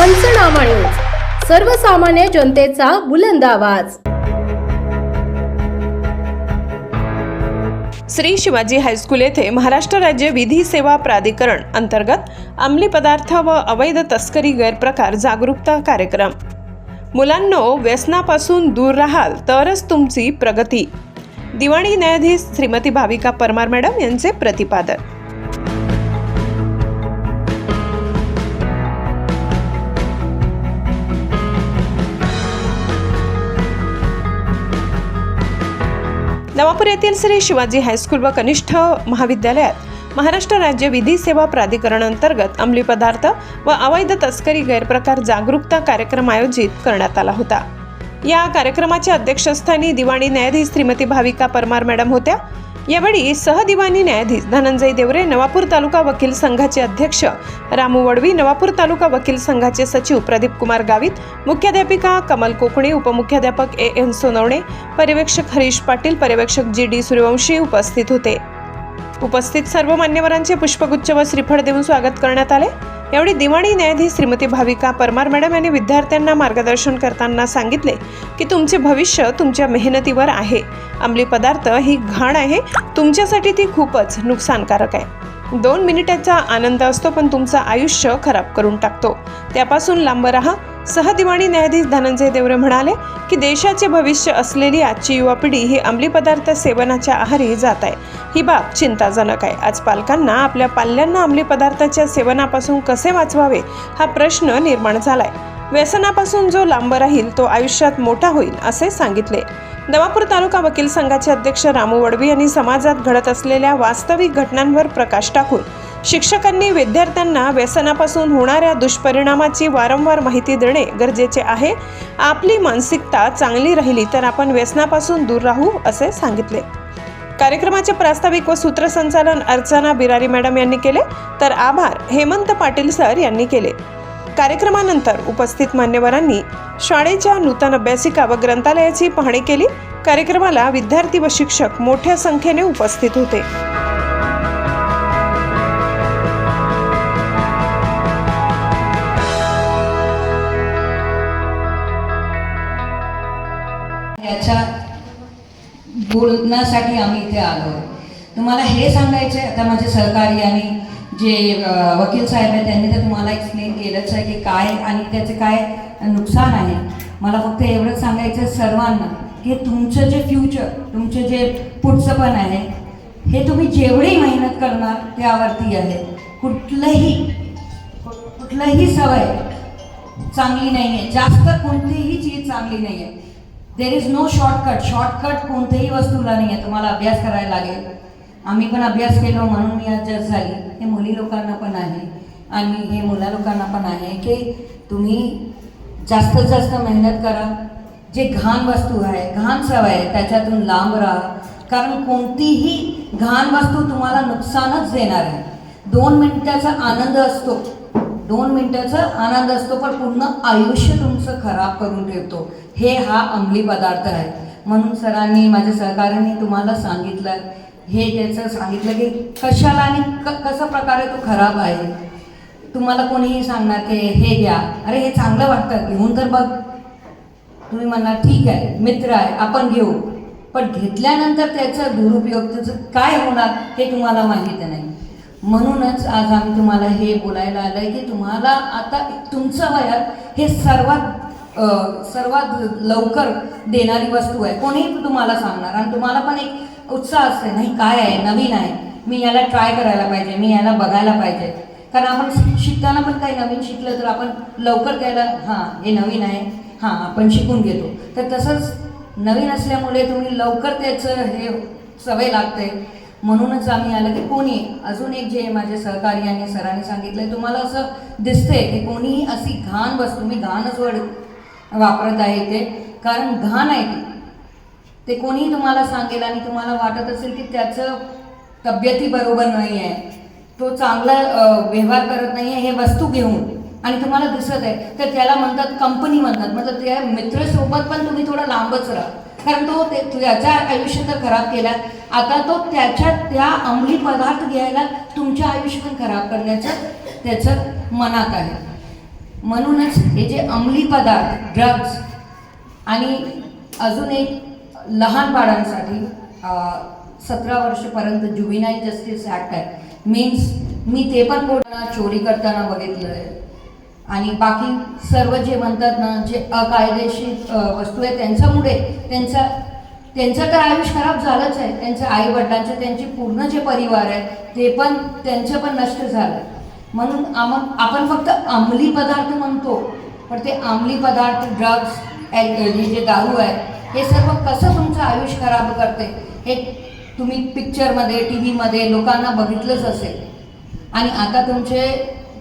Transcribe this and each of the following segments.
पंचनामा न्यूज सर्वसामान्य जनतेचा बुलंद आवाज. श्री शिवाजी हायस्कूल येथे महाराष्ट्र राज्य विधी सेवा प्राधिकरण अंतर्गत अंमली पदार्थ व अवैध तस्करी गैरप्रकार जागरूकता कार्यक्रम. मुलांनो व्यसनापासून दूर राहाल तरच तुमची प्रगती. दिवाणी न्यायाधीश श्रीमती भाविका परमार मॅडम यांचे प्रतिपादन. नवापूर येथील श्री शिवाजी हायस्कूल व कनिष्ठ महाविद्यालयात महाराष्ट्र राज्य विधी सेवा प्राधिकरणांतर्गत अंमली पदार्थ व अवैध तस्करी गैरप्रकार जागरूकता कार्यक्रम आयोजित करण्यात आला होता. या कार्यक्रमाच्या अध्यक्षस्थानी दिवाणी न्यायाधीश श्रीमती भाविका परमार मॅडम होत्या. यावेळी सहदिवानी न्यायाधीश धनंजय देवरे नवापूर तालुका वकील संघाचे अध्यक्ष रामू वडवी नवापूर तालुका वकील संघाचे सचिव प्रदीप कुमार गावित मुख्याध्यापिका कमल कोकणे उपमुख्याध्यापक ए एन सोनवणे पर्यवेक्षक हरीश पाटील पर्यवेक्षक जी डी सूर्यवंशी उपस्थित होते. उपस्थित सर्व मान्यवरांचे पुष्पगुच्छ व श्रीफळ देऊन स्वागत करण्यात आले. यावेळी दिवाणी न्यायाधीश श्रीमती भाविका परमार मॅडम यांनी विद्यार्थ्यांना मार्गदर्शन करताना सांगितले की तुमचे भविष्य तुमच्या मेहनतीवर आहे. अंमली पदार्थ ही घाण आहे. तुमच्यासाठी ती खूपच नुकसानकारक आहे. दोन मिनिटाचा आनंद असतो पण तुमचं आयुष्य खराब करून टाकतो. त्यापासून लांब राहा. सहदिवाणी न्यायाधीश धनंजय देवरे म्हणाले की देशाचे भविष्य असलेली आजची युवा पिढी ही अंमली पदार्थ सेवनाच्या आहारी जात आहे. ही बाब चिंताजनक आहे. आज पालकांना आपल्या पाल्यांना अंमली पदार्थाच्या सेवनापासून कसे वाचवावे हा प्रश्न निर्माण झालाय. व्यसनापासून जो लांब राहील तो आयुष्यात मोठा होईल असे सांगितले. नवापूर तालुका वकील संघाचे अध्यक्ष रामू वडवी यांनी समाजात घडत असलेल्या वास्तविक घटनांवर प्रकाश टाकून शिक्षकांनी विद्यार्थ्यांना व्यसनापासून होणाऱ्या दुष्परिणामाची वारंवार माहिती देणे गरजेचे आहे. आपली मानसिकता चांगली राहिली तर आपण व्यसनापासून दूर राहू असे सांगितले. कार्यक्रमाचे प्रास्ताविक व सूत्रसंचालन अर्चना बिरारी मॅडम यांनी केले तर आभार हेमंत पाटील सर यांनी केले. कार्यक्रमानंतर उपस्थित मान्यवरांनी शाळेच्या नूतन अभ्यासिका व ग्रंथालयाची पाहणी केली. कार्यक्रमाला विद्यार्थी व शिक्षक मोठ्या संख्येने उपस्थित होते. याच्या बोलण्यासाठी आम्ही इथे आलो तुम्हाला हे सांगायचं आहे आता माझे सहकारी आणि जे वकील साहेब आहेत त्यांनी तर तुम्हाला एक्सप्लेन केलंच आहे की काय आणि त्याचे काय नुकसान आहे. मला फक्त एवढंच सांगायचं सर्वांना की तुमचं जे फ्युचर तुमचं जे पुढचं पण आहे हे तुम्ही जेवढी मेहनत करणार त्यावरती आहे. कुठलंही कुठलंही सवय चांगली नाही आहे जास्त कोणतीही चीज चांगली नाही आहे there is no shortcut shortcut कोणत्याही वस्तूला नाही आहे तुम्हाला अभ्यास करायला लागेल. आम्ही पण अभ्यास केलो म्हणून मी आज जज झाली. हे मुली लोकांना पण आहे. आणि हे मुला लोकांना पण आहे की तुम्ही जास्तीत जास्त मेहनत करा. जे घाण वस्तू आहे घाण सवय आहे त्याच्यातून लांब राहा. कारण कोणतीही घाण वस्तू तुम्हाला नुकसानच देणार आहे. दोन मिनिटाचा आनंद असतो. दोन मिनटाचा आनंद असतो पण पूर्ण आयुष्य तुमचं खराब करून ठेवतो. हे हा अंमली पदार्थ आहे. म्हणून सरांनी माझ्या सहकाऱ्यांनी तुम्हाला सांगितलं. हे त्याचं सांगितलं की कशाला आणि क कसं प्रकारे तो खराब आहे? तुम्हाला कोणीही सांगणार की हे घ्या. अरे हे चांगलं वाटतं. घेऊन तर बघ. तुम्ही म्हणणार ठीक आहे मित्र आहे आपण घेऊ. पण घेतल्यानंतर त्याचा दुरुपयोग त्याचं काय होणार हे तुम्हाला माहीत नाही. म्हणूनच आज आम्ही तुम्हाला हे बोलायला आलं आहे की तुम्हाला आता तुमचं वयात हे सर्वात सर्वात लवकर देणारी वस्तू आहे. कोणीही तुम्हाला सांगणार. आणि तुम्हाला पण एक उत्साह असते नाही काय आहे? नवीन आहे. मी याला ट्राय करायला पाहिजे. मी याला बघायला पाहिजे. कारण आपण शिकताना पण काही नवीन शिकलं तर आपण लवकर त्याला हां हे नवीन आहे. हां आपण शिकून घेतो. तर तसंच नवीन असल्यामुळे तुम्ही लवकर त्याचं हे सवय लागते. म्हणूनच आम्ही आलं की कोणी अजून एक जे माझे सहकारी आणि सरांनी सांगितलं तुम्हाला असं दिसते की कोणीही अशी घाण वस्तू मी घाणच वड वापरत आहे ते कारण घाण आहे ती. ते कोणीही तुम्हाला सांगेल आणि तुम्हाला वाटत असेल की त्याचं तब्येती बरोबर नाही आहे. तो चांगला व्यवहार करत नाही आहे हे वस्तू घेऊन. आणि तुम्हाला दिसत आहे. तर त्याला म्हणतात कंपनी म्हणतात. मतलब त्या मित्रसोबत पण तुम्ही थोडं लांबच राहा. कारण तो ते त्याचा आयुष्य तर खराब केला आता तो त्याच्या त्या अंमली पदार्थ घ्यायला तुमच्या आयुष्य पण खराब करण्याचं त्याचं मनात आहे. म्हणूनच हे जे अंमली पदार्थ ड्रग्ज आणि अजून एक लहान बाळांसाठी सतरा वर्षपर्यंत जुबिनाईल जस्टिस ॲक्ट आहे. मीन्स मी ते पण कोणा चोरी करताना बघितलं आहे आणि बाकी सर्व जे म्हणतात ना जे अकायदेशीर वस्तू आहे त्यांच्यामुळे त्यांचा त्यांचं तर आयुष्य खराब झालंच आहे. त्यांच्या आईवडिलांचे त्यांचे पूर्ण जे परिवार आहे ते पण त्यांचं पण नष्ट झालं म्हणून आम आपण फक्त अंमली पदार्थ म्हणतो पण ते अंमली पदार्थ ड्रग्स हे जे दारू आहे हे सर्व कसं तुमचं आयुष्य खराब करते हे तुम्ही पिक्चरमध्ये टी व्हीमध्ये लोकांना बघितलंच असेल. आणि आता तुमचे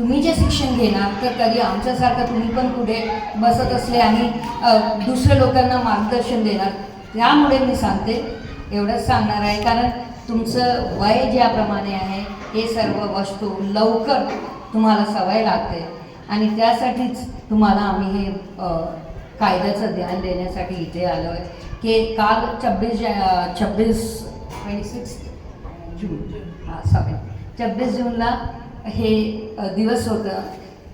तुम्ही जे शिक्षण घेणार तर कधी आमच्यासारखं तुम्ही पण पुढे बसत असले आणि दुसऱ्या लोकांना मार्गदर्शन देणार त्यामुळे मी सांगते एवढंच सांगणार आहे. कारण तुमचं वय ज्याप्रमाणे आहे हे सर्व वस्तू लवकर तुम्हाला सवय लागते. आणि त्यासाठीच तुम्हाला आम्ही हे कायद्याचं ध्यान देण्यासाठी इथे आलो आहे की काल छब्बीस छब्बीस ट्वेंटी सिक्स जून हां सॉरी छब्बीस जूनला हे दिवस होतं.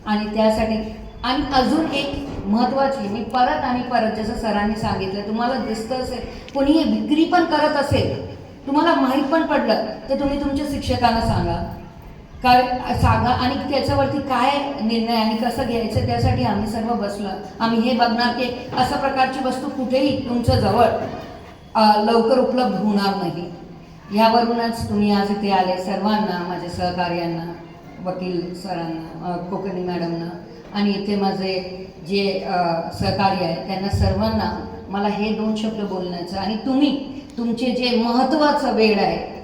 आणि त्यासाठी आणि अजून एक महत्त्वाची मी परत आणि परत जसं सरांनी सांगितलं तुम्हाला दिसतं असेल कोणी हे विक्री पण करत असेल तुम्हाला माहीत पण पडलं तर तुम्ही तुमच्या शिक्षकांना सांगा. काय सांगा आणि त्याच्यावरती काय निर्णय आणि कसं घ्यायचं त्यासाठी आम्ही सर्व बसलो. आम्ही हे बघणार की अशा प्रकारची वस्तू कुठेही तुमच्या जवळ लवकर उपलब्ध होणार नाही. यावरूनच तुम्ही आज इथे आले सर्वांना माझ्या सहकार्यांना. वकील सरांना कोकणी मॅडमना आणि इथे माझे जे सहकार्य सहकारी आहे त्यांना सर्वांना मला हे दोन शब्द बोलण्याचं आणि तुम्ही तुमचे जे महत्त्वाचं वेळ आहे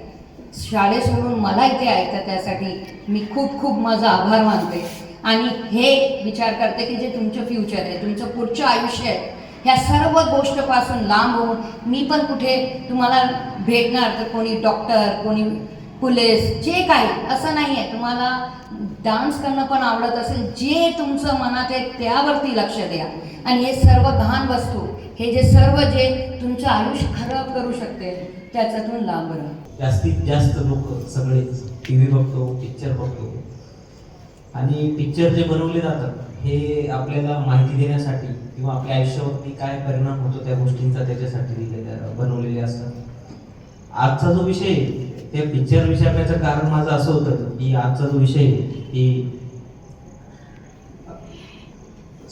शाळे सोडून मला इथे ऐकतं त्यासाठी मी खूप खूप माझा आभार मानते. आणि हे विचार करते की जे तुमचं फ्युचर आहे तुमचं पुढचं आयुष्य आहे ह्या सर्व गोष्टपासून लांब होऊन मी पण कुठे तुम्हाला भेटणार तर कोणी डॉक्टर कोणी पुलेस जे काही असं नाही आहे तुम्हाला डान्स करणं पण आवडत असेल जे तुमचं मनात आहे त्यावरती लक्ष द्या. आणि हे सर्व घाण वस्तू हे जे सर्व जे तुमचं आयुष्य खराब करू शकते त्याच्यातून लांब राहा. जास्तीत जास्त लोक सगळे टी व्ही बघतो पिक्चर बघतो. आणि पिक्चर जे बनवले जातात हे आपल्याला माहिती देण्यासाठी किंवा आपल्या आयुष्यावरती काय परिणाम होतो त्या गोष्टींचा त्याच्यासाठी दिलेल्या बनवलेले असतात. आजचा जो विषय ते त्या पिक्चर विचारण्याचं कारण माझं असं होतं की आजचा जो विषय आहे की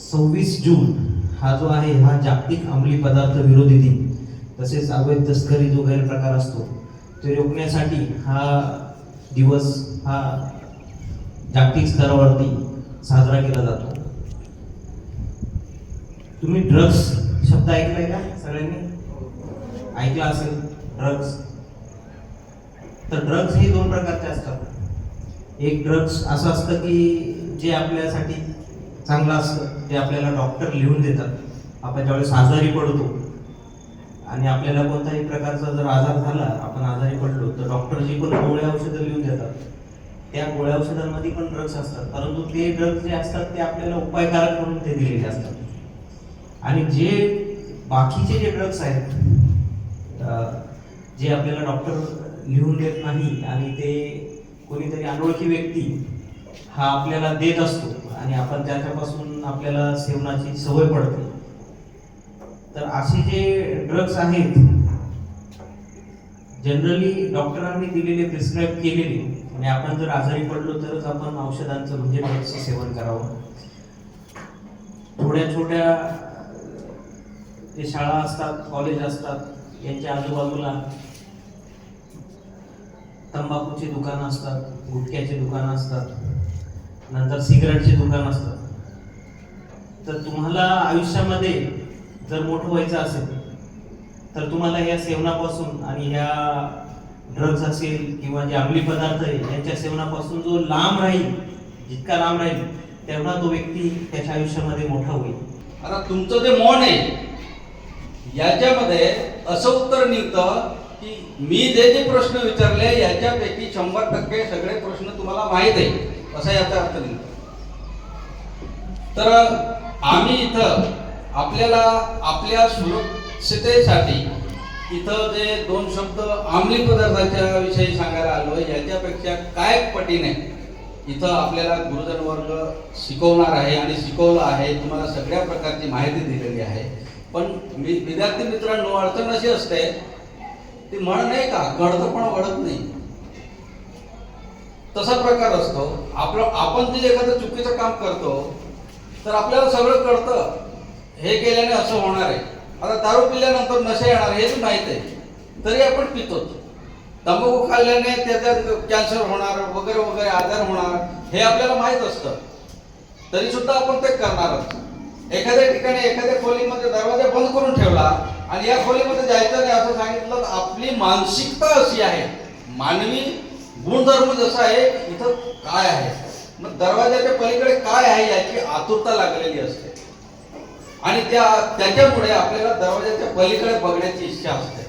सव्वीस जून हा जो आहे हा जागतिक अंमली पदार्थ विरोधी दिन. तसेच अवैध तस्करी जो गैरप्रकार असतो ते रोखण्यासाठी हा दिवस हा जागतिक स्तरावरती साजरा केला जातो. तुम्ही ड्रग्स शब्द ऐकलाय का सगळ्यांनी? ऐकला असेल ड्रग्स तर ड्रग्स हे दोन प्रकारचे असतात. एक ड्रग्स असं असतं की जे आपल्यासाठी चांगलं असतं ते आपल्याला डॉक्टर लिहून देतात. आपण ज्यावेळेस आजारी पडतो आणि आपल्याला कोणत्याही प्रकारचा जर आजार झाला आपण आजारी पडलो तर डॉक्टर जी पण गोळ्या औषधं लिहून देतात. त्या गोळ्या औषधांमध्ये पण ड्रग्स असतात. परंतु ते ड्रग्स जे असतात ते आपल्याला उपायकारक म्हणून ते दिलेले असतात. आणि जे बाकीचे जे ड्रग्स आहेत जे आपल्याला डॉक्टर लिहून देत नाही आणि ते कोणीतरी अनोळखी व्यक्ती हा आपल्याला देत असतो आणि आपण त्याच्यापासून आपल्याला सेवनाची सवय पडते. तर असे जे ड्रग्स आहेत जनरली डॉक्टरांनी दिलेले प्रिस्क्राईब केलेले आणि आपण जर आजारी पडलो तरच आपण औषधांचं म्हणजे ड्रग्सचं सेवन करावं. थोड्या छोट्या जे शाळा असतात कॉलेज असतात यांच्या आजूबाजूला तंबाखूची दुकानं असतात गुटख्याची दुकानं असतात नंतर सिगरेटची दुकानं असतात. तर तुम्हाला आयुष्यामध्ये जर मोठं व्हायचं असेल तर तुम्हाला ह्या सेवनापासून आणि ह्या ड्रग्ज असेल किंवा जे अंमली पदार्थ आहे यांच्या सेवनापासून जो लांब राहील जितका लांब राहील तेवढा तो व्यक्ती त्याच्या आयुष्यामध्ये मोठा होईल. आता तुमचं जे मौन आहे याच्यामध्ये असं उत्तर निघतं मी जे जे प्रश्न विचारले याच्यापैकी शंभर टक्के सगळे प्रश्न तुम्हाला माहीत आहे असा याचा अर्थ निघतो तर आम्ही इथं आपल्याला आपल्या सुरक्षितेसाठी इथं जे दोन शब्द अंमली पदार्थाच्या विषयी सांगायला आलो याच्यापेक्षा काय पटीने इथं आपल्याला गुरुजन वर्ग शिकवणार आहे आणि शिकवलं आहे तुम्हाला सगळ्या प्रकारची माहिती दिलेली आहे. पण विद्यार्थी मित्रांनो अडचण अशी असते ती म्हण नाही का? गडद पण वळत नाही. तसा प्रकार असतो. आपलं आपण जे एखादं चुकीचं काम करतो तर आपल्याला सगळं कळतं. हे केल्याने असं होणार आहे. आता दारू पिल्यानंतर नशे येणार हे माहीत आहे. तरी आपण पितो तंबाखू खाल्ल्याने त्याच्यात कॅन्सर होणार वगैरे वगैरे आजार होणार हे आपल्याला माहीत असतं. तरी सुद्धा आपण ते करणार असतो एखाद्या ठिकाणी एखाद्या खोलीमध्ये दरवाजा बंद करून ठेवला आणि या खोलीमध्ये जायचं नाही असं सांगितलं तर आपली मानसिकता अशी आहे. मानवी गुणधर्म जसा आहे इथं काय आहे? मग दरवाजाच्या पलीकडे काय आहे याची आतुरता लागलेली असते. आणि त्या त्याच्यामुळे आपल्याला दरवाजाच्या पलीकडे बघण्याची इच्छा असते.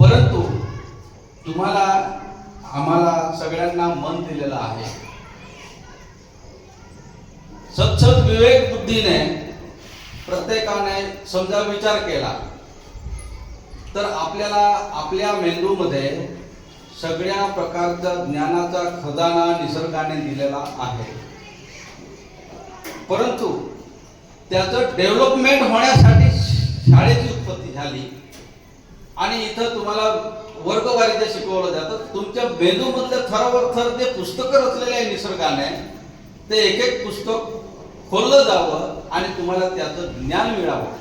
परंतु तुम्हाला आम्हाला सगळ्यांना मन दिलेलं आहे. सतसत विवेक बुद्धीने प्रत्येकाने समजा विचार केला तर आपल्याला आपल्या मेंदूमध्ये सगळ्या प्रकारचा ज्ञानाचा खजाना निसर्गाने दिलेला आहे. परंतु त्याचं डेव्हलपमेंट होण्यासाठी शाळेची उत्पत्ती झाली. आणि इथं तुम्हाला वर्गवारीचं शिकवलं जातं तुमच्या मेंदूमधल्या थरावर थर जे पुस्तकं रचलेले आहे निसर्गाने ते एक एक पुस्तक खोललं जावं आणि तुम्हाला त्याचं ज्ञान मिळावं.